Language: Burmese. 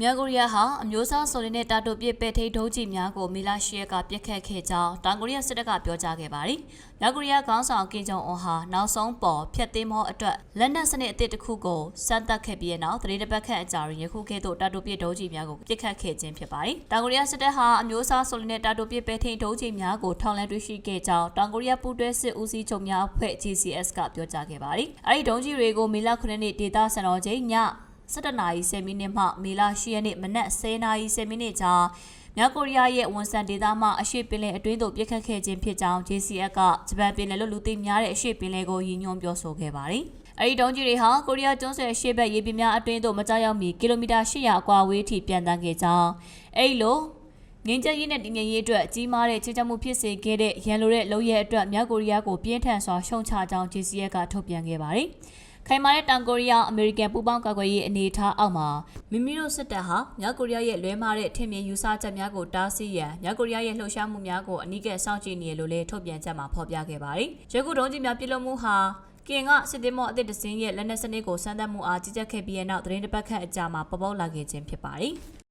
မြောက်ကိုရီးယားဟာအမျိုးသားဆိုရင်နဲ့တာတိုပစ်ပဲ့ထိတ်ဒုံးကျည်များကိုမီလာရှီယက်ကပြစ်ခတ်ခဲ့ကြောင်းတောင်ကိုရီးယားစစ်တပ်ကပြောကြားခဲ့ပါတယ်။မြောက်ကိုရီးယားခေါင်းဆောင်ကင်ဂျုံအွန်ဟာနောက်ဆုံးပေါ်ဖျက်သိမ်းမောအတွက်လက်နက်စနစ်အသစ်တစ်ခုကိုစမ်းသပ်ခဲ့ပြီးတဲ့နောက်သတင်းတစ်ပတ်ခန့်အကြာတွင်ယခုကဲ့သို့တာတိုပစ်ဒုံးကျည်များကိုပြစ်ခတ်ခဲ့ခြင်းဖြစ်ပါတယ်။တောင်ကိုရီးယားစစ်တပ်ဟာအမျိုးသားဆိုရင်နဲ့တာတိုပစ်ပဲ့ထိတ်ဒုံးကျည်များကိုထောင်လှမ်းတွေ့ရှိခဲ့ကြောင်းတောင်ကိုရီးယားပူးတွဲစစ်ဦးစီးချုပ်များအဖွဲ့ GCS ကပြောကြားခဲ့ပါတယ်။အဲဒီဒုံးကျည်တွေကိုမီလာ9ရက်နေ့ဒေသစံတော်ချိန်ည 17နာရီ10မိနစ်မှမေလ10ရက်နေ့မနက်10နာရီ10မိနစ်ကြာမြောက်ကိုရီးယားရဲ့ဝန်ဆန်ဒေသမှအရှေ့ပင်လယ်အတွင်းသို့ပြစ်ခတ်ခဲ့ခြင်းဖြစ်ကြောင်း JCF ကဂျပန်ပင်လယ်လို့လူသိများတဲ့အရှေ့ပင်လယ်ကိုရည်ညွှန်းပြောဆိုခဲ့ပါတယ်။အဲဒီတုံးကြီးတွေဟာကိုရီးယားကျွန်းဆွယ်အရှေ့ဘက်ရေပြင်များအတွင်းသို့မကြောက်ရောက်မီကီလိုမီတာ800အကွာအဝေးထိပြန်တန်းခဲ့ကြောင်းအဲဒီလိုငင်းချက်ရေးနဲ့တည်ငြိမ်ရေးအတွက်ကြီးမားတဲ့ချင်းချမှုဖြစ်စေခဲ့တဲ့ရန်လိုတဲ့လုံရဲ့အတွက်မြောက်ကိုရီးယားကိုပြင်းထန်စွာရှုံချကြောင်း JCF ကထုတ်ပြန်ခဲ့ပါတယ်။ ခိုင်မာတဲ့တောင်ကိုရီးယားအမေရိကန်ပူးပေါင်းကာကွယ်ရေးအနေအထားအောက်မှာမိမိတို့စစ်တပ်ဟာမြောက်ကိုရီးယားရဲ့လွဲမားတဲ့ထင်မြင်ယူဆချက်များကိုတားဆီးရန်မြောက်ကိုရီးယားရဲ့လှုပ်ရှားမှုများကိုအနီးကပ်စောင့်ကြည့်နေရလို့လည်းထုတ်ပြန်ချက်မှာဖော်ပြခဲ့ပါတယ်။ရခုတုံးကြီးများပြစ်လို့မှုဟာကင်ကစစ်သည်မော့အသစ်တစင်းရဲ့လက်နက်စနစ်ကိုစမ်းသပ်မှုအားကြီးကြပ်ခဲ့ပြီးတဲ့နောက်သတင်းတစ်ပတ်ခန့်အကြာမှာပေါ်ပေါက်လာခဲ့ခြင်းဖြစ်ပါတယ်။